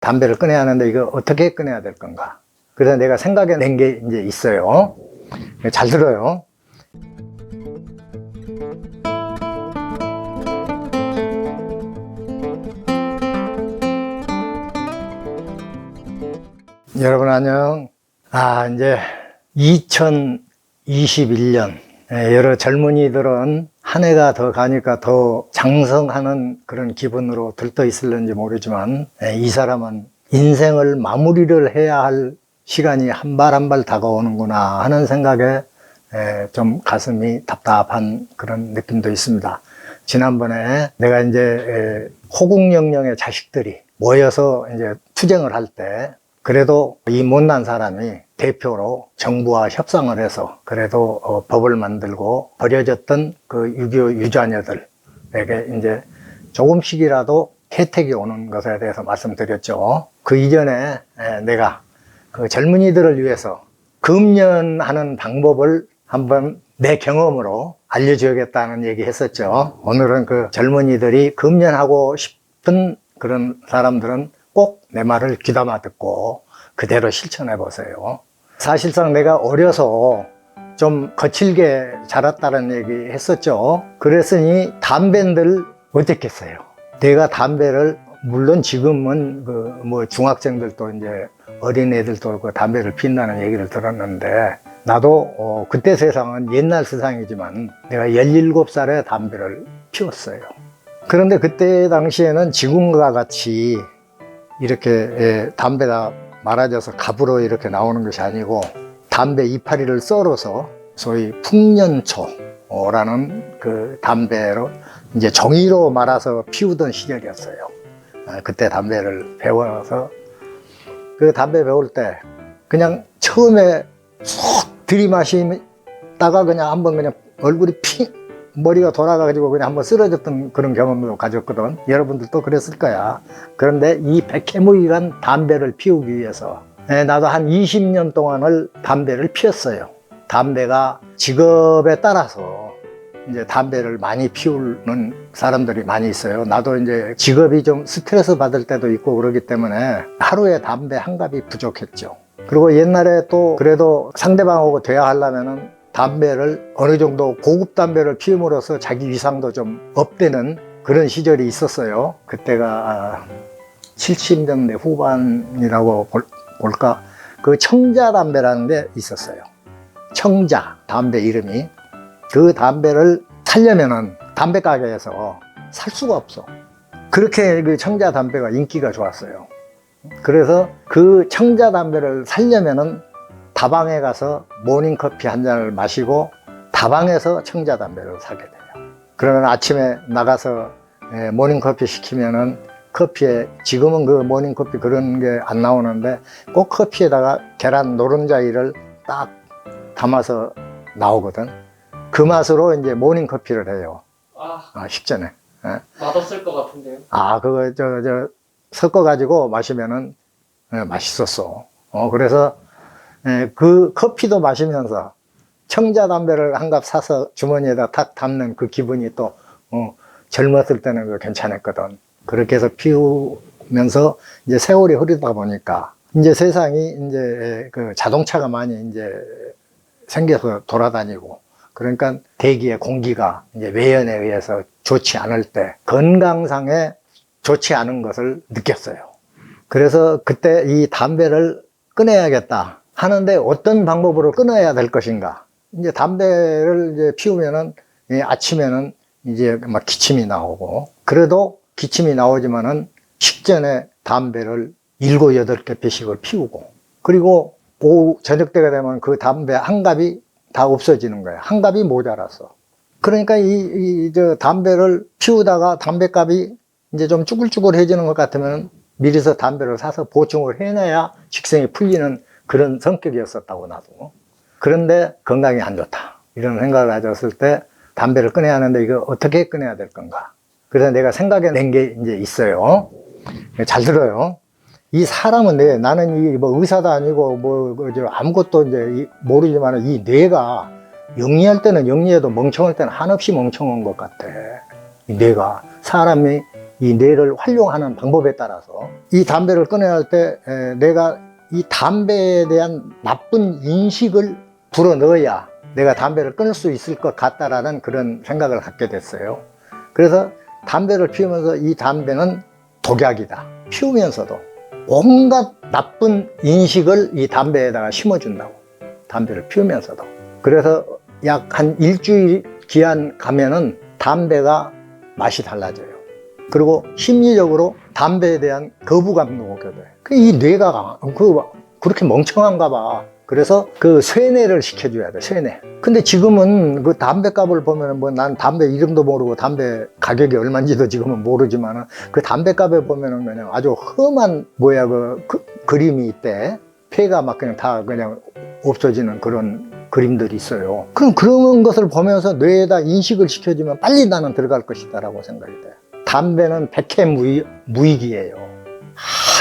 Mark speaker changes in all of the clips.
Speaker 1: 담배를 끊어야 하는데 이거 어떻게 끊어야 될 건가? 그래서 내가 생각해 낸 게 이제 있어요. 잘 들어요. 여러분 안녕. 아, 이제 2021년 예, 여러 젊은이들은 한 해가 더 가니까 더 장성하는 그런 기분으로 들떠 있을는지 모르지만 예, 이 사람은 인생을 마무리를 해야 할 시간이 한 발 한 발 다가오는구나 하는 생각에 예, 좀 가슴이 답답한 그런 느낌도 있습니다. 지난번에 내가 이제 예, 호국영령의 자식들이 모여서 이제 투쟁을 할 때 그래도 이 못난 사람이 대표로 정부와 협상을 해서 그래도 어, 법을 만들고 버려졌던 그 6.25 유자녀들에게 이제 조금씩이라도 혜택이 오는 것에 대해서 말씀드렸죠. 그 이전에 에, 내가 그 젊은이들을 위해서 금연하는 방법을 한번 내 경험으로 알려줘야겠다는 얘기 했었죠. 오늘은 그 젊은이들이 금연하고 싶은 그런 사람들은 꼭 내 말을 귀담아 듣고 그대로 실천해 보세요. 사실상 내가 어려서 좀 거칠게 자랐다는 얘기 했었죠. 그랬으니 담배들 어땠겠어요? 내가 담배를 물론 지금은 그 뭐 중학생들도 이제 어린애들도 그 담배를 피운다는 얘기를 들었는데 나도 어 그때 세상은 옛날 세상이지만 내가 17살에 담배를 피웠어요. 그런데 그때 당시에는 지금과 같이 이렇게 예, 담배가 말아져서 갑으로 이렇게 나오는 것이 아니고 담배 이파리를 썰어서 소위 풍년초라는 그 담배로 이제 종이로 말아서 피우던 시절이었어요. 아, 그때 담배를 배워서 그 담배 배울 때 그냥 처음에 쏙 들이마시다가 그냥 한번 그냥 얼굴이 피 머리가 돌아가가지고 그냥 한번 쓰러졌던 그런 경험도 가졌거든. 여러분들도 그랬을 거야. 그런데 이 백해무이간 담배를 피우기 위해서 예, 나도 한 20년 동안을 담배를 피웠어요. 담배가 직업에 따라서 이제 담배를 많이 피우는 사람들이 많이 있어요. 나도 이제 직업이 좀 스트레스 받을 때도 있고 그러기 때문에 하루에 담배 한 갑이 부족했죠. 그리고 옛날에 또 그래도 상대방하고 대화하려면은 담배를 어느 정도 고급 담배를 피움으로써 자기 위상도 좀 업되는 그런 시절이 있었어요. 그때가 70년대 후반이라고 볼, 볼까? 그 청자 담배라는 게 있었어요. 청자 담배 이름이 그 담배를 살려면은 담배 가게에서 살 수가 없어. 그렇게 그 청자 담배가 인기가 좋았어요. 그래서 그 청자 담배를 살려면은 다방에 가서 모닝커피 한 잔을 마시고 다방에서 청자 담배를 사게 돼요. 그러면 아침에 나가서 예, 모닝커피 시키면은 커피에 지금은 그 모닝커피 그런 게 안 나오는데 꼭 커피에다가 계란 노른자이를 딱 담아서 나오거든. 그 맛으로 이제 모닝커피를 해요.
Speaker 2: 아,
Speaker 1: 아, 식전에. 예.
Speaker 2: 맛없을 것 같은데요.
Speaker 1: 아, 그거, 저, 저, 섞어 가지고 마시면은, 예, 맛있었어. 어, 그래서, 예, 그 커피도 마시면서 청자 담배를 한 갑 사서 주머니에다 탁 담는 그 기분이 또, 어, 젊었을 때는 그 괜찮았거든. 그렇게 해서 피우면서 이제 세월이 흐르다 보니까 이제 세상이 이제 그 자동차가 많이 이제 생겨서 돌아다니고 그러니까 대기의 공기가 이제 외연에 의해서 좋지 않을 때 건강상에 좋지 않은 것을 느꼈어요. 그래서 그때 이 담배를 끊어야겠다 하는데 어떤 방법으로 끊어야 될 것인가. 이제 담배를 이제 피우면은 이 아침에는 이제 막 기침이 나오고 그래도 기침이 나오지만은 식전에 담배를 일곱 여덟 개 배씩을 피우고 그리고 오후 저녁 때가 되면 그 담배 한 갑이 다 없어지는 거예요. 한 갑이 모자라서. 그러니까 이, 이, 저 담배를 피우다가 담배값이 이제 좀 쭈글쭈글해지는 것 같으면 미리서 담배를 사서 보충을 해놔야 식생이 풀리는 그런 성격이었었다고 나도. 그런데 건강이 안 좋다. 이런 생각을 가졌을 때 담배를 끊어야 하는데 이거 어떻게 끊어야 될 건가. 그래서 내가 생각해 낸 게 이제 있어요. 잘 들어요. 이 사람은 내 나는 이 뭐 의사도 아니고 뭐 그저 아무것도 이제 이- 모르지만 이 뇌가 영리할 때는 영리해도 멍청할 때는 한없이 멍청한 것 같아. 이 뇌가 사람이 이 뇌를 활용하는 방법에 따라서 이 담배를 끊어야 할 때 내가 이 담배에 대한 나쁜 인식을 불어 넣어야 내가 담배를 끊을 수 있을 것 같다라는 그런 생각을 갖게 됐어요. 그래서 담배를 피우면서 이 담배는 독약이다. 피우면서도 온갖 나쁜 인식을 이 담배에다가 심어준다고. 담배를 피우면서도. 그래서 약 한 일주일 기한 가면은 담배가 맛이 달라져요. 그리고 심리적으로 담배에 대한 거부감도 오게 돼. 그이 뇌가 그 그렇게 멍청한가 봐. 그래서 그 쇠뇌를 시켜줘야 돼, 쇠뇌. 근데 지금은 그 담배 값을 보면은 뭐난 담배 이름도 모르고 담배 가격이 얼마인지도 지금은 모르지만은 그 담배 값에 보면은 그냥 아주 험한 뭐야 그, 그 그림이 있대. 폐가 막 그냥 다 그냥 없어지는 그런 그림들이 있어요. 그럼 그런 것을 보면서 뇌에다 인식을 시켜주면 빨리 나는 들어갈 것이다라고 생각이 돼. 담배는 백해 무이, 무익이에요.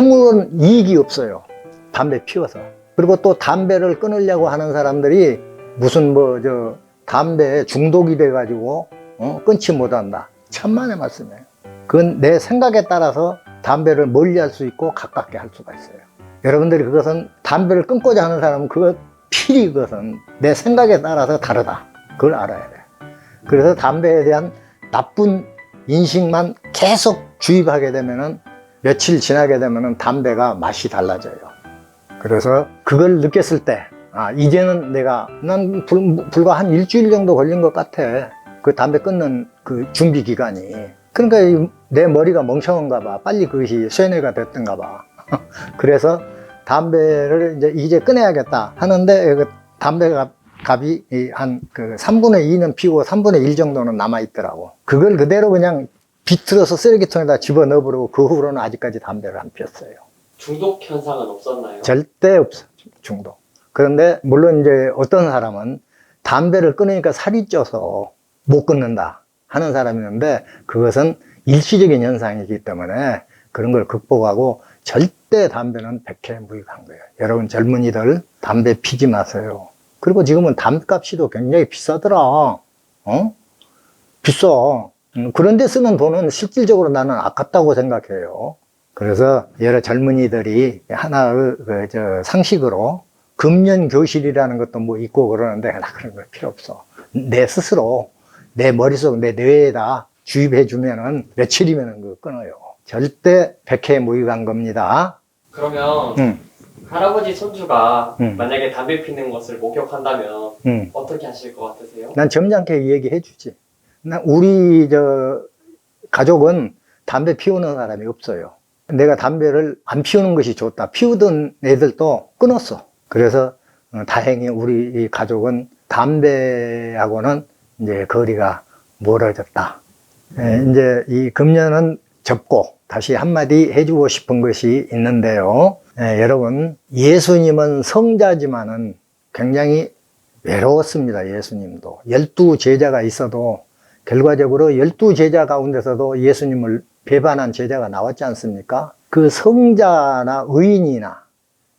Speaker 1: 아무런 이익이 없어요. 담배 피워서. 그리고 또 담배를 끊으려고 하는 사람들이 무슨 뭐 저 담배에 중독이 돼가지고 어? 끊지 못한다. 천만의 말씀이에요. 그건 내 생각에 따라서 담배를 멀리 할 수 있고 가깝게 할 수가 있어요. 여러분들이 그것은 담배를 끊고자 하는 사람은 그것 필히 그것은 내 생각에 따라서 다르다. 그걸 알아야 돼. 그래서 담배에 대한 나쁜 인식만 계속 주입하게 되면은 며칠 지나게 되면은 담배가 맛이 달라져요. 그래서 그걸 느꼈을 때, 아, 이제는 내가, 난 불, 불과 한 일주일 정도 걸린 것 같아. 그 담배 끊는 그 준비 기간이. 그러니까 이내 머리가 멍청한가 봐. 빨리 그것이 쇠뇌가 됐던가 봐. 그래서 담배를 이제 이제 끊어야겠다 하는데 그 담배 값- 값이 한 그 3분의 2는 피고 3분의 1 정도는 남아 있더라고. 그걸 그대로 그냥 비틀어서 쓰레기통에다 집어 넣어버리고 그 후로는 아직까지 담배를 안 피웠어요.
Speaker 2: 중독 현상은 없었나요?
Speaker 1: 절대 없어 중독. 그런데 물론 이제 어떤 사람은 담배를 끊으니까 살이 쪄서 못 끊는다 하는 사람이 있는데 그것은 일시적인 현상이기 때문에 그런 걸 극복하고 절대 담배는 백해 무익한 거예요. 여러분 젊은이들 담배 피지 마세요. 그리고 지금은 담배값이도 굉장히 비싸더라. 어? 비싸. 음, 그런데 쓰는 돈은 실질적으로 나는 아깝다고 생각해요. 그래서 여러 젊은이들이 하나의 그, 저, 상식으로 금연 교실이라는 것도 뭐 있고 그러는데 나 그런 거 필요 없어. 내 스스로 내 머릿속 내 뇌에다 주입해 주면은 며칠이면은 그 끊어요. 절대 백해 무익한 겁니다.
Speaker 2: 그러면
Speaker 1: 응,
Speaker 2: 할아버지 손주가
Speaker 1: 응.
Speaker 2: 만약에 담배 피는 것을 목격한다면
Speaker 1: 응.
Speaker 2: 어떻게 하실 것 같으세요?
Speaker 1: 난 점잖게 얘기해 주지. 난 우리 저 가족은 담배 피우는 사람이 없어요. 내가 담배를 안 피우는 것이 좋다. 피우던 애들도 끊었어. 그래서 어, 다행히 우리 이 가족은 담배하고는 이제 거리가 멀어졌다. 예, 이제 이 금년은 접고 다시 한마디 해주고 싶은 것이 있는데요. 예, 여러분, 예수님은 성자지만은 굉장히 외로웠습니다. 예수님도. 열두 제자가 있어도 결과적으로 열두 제자 가운데서도 예수님을 배반한 제자가 나왔지 않습니까? 그 성자나 의인이나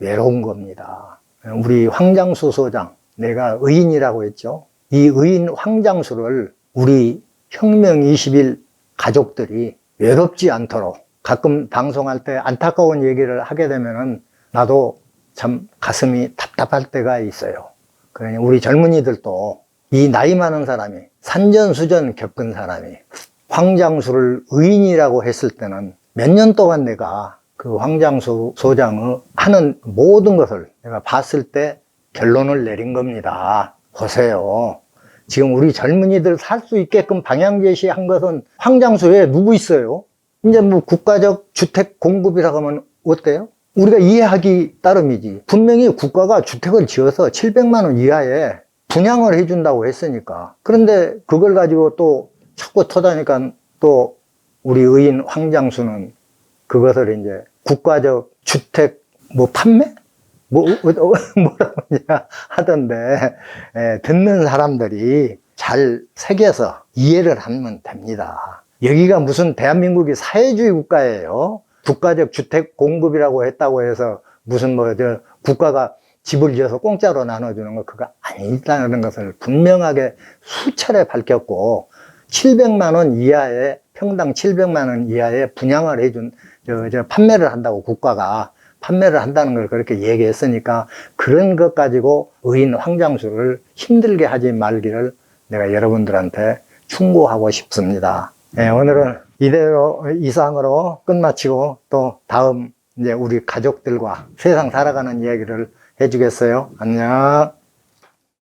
Speaker 1: 외로운 겁니다. 우리 황장수 소장, 내가 의인이라고 했죠. 이 의인 황장수를 우리 혁명 20일 가족들이 외롭지 않도록 가끔 방송할 때 안타까운 얘기를 하게 되면은 나도 참 가슴이 답답할 때가 있어요. 그러니 우리 젊은이들도 이 나이 많은 사람이 산전수전 겪은 사람이 황장수를 의인이라고 했을 때는 몇 년 동안 내가 그 황장수 소장의 하는 모든 것을 내가 봤을 때 결론을 내린 겁니다. 보세요. 지금 우리 젊은이들 살 수 있게끔 방향 제시한 것은 황장수에 누구 있어요? 이제 뭐 국가적 주택 공급이라고 하면 어때요? 우리가 이해하기 따름이지. 분명히 국가가 주택을 지어서 700만 원 이하에 분양을 해준다고 했으니까. 그런데 그걸 가지고 또 자꾸 터다니까 또 우리 의인 황장수는 그것을 이제 국가적 주택 뭐 판매? 뭐, 어, 어, 뭐라고 하냐 하던데, 에, 듣는 사람들이 잘 새겨서 이해를 하면 됩니다. 여기가 무슨 대한민국이 사회주의 국가예요. 국가적 주택 공급이라고 했다고 해서 무슨 뭐, 저, 국가가 집을 지어서 공짜로 나눠주는 거 그거 아니다는 것을 분명하게 수차례 밝혔고, 700만 원 이하의 평당 700만 원 이하의 분양을 해준 저, 저 판매를 한다고 국가가 판매를 한다는 걸 그렇게 얘기했으니까 그런 것 가지고 의인 황장수를 힘들게 하지 말기를 내가 여러분들한테 충고하고 싶습니다. 예, 오늘은 이대로 이상으로 끝마치고 또 다음 이제 우리 가족들과 세상 살아가는 이야기를 해주겠어요. 안녕.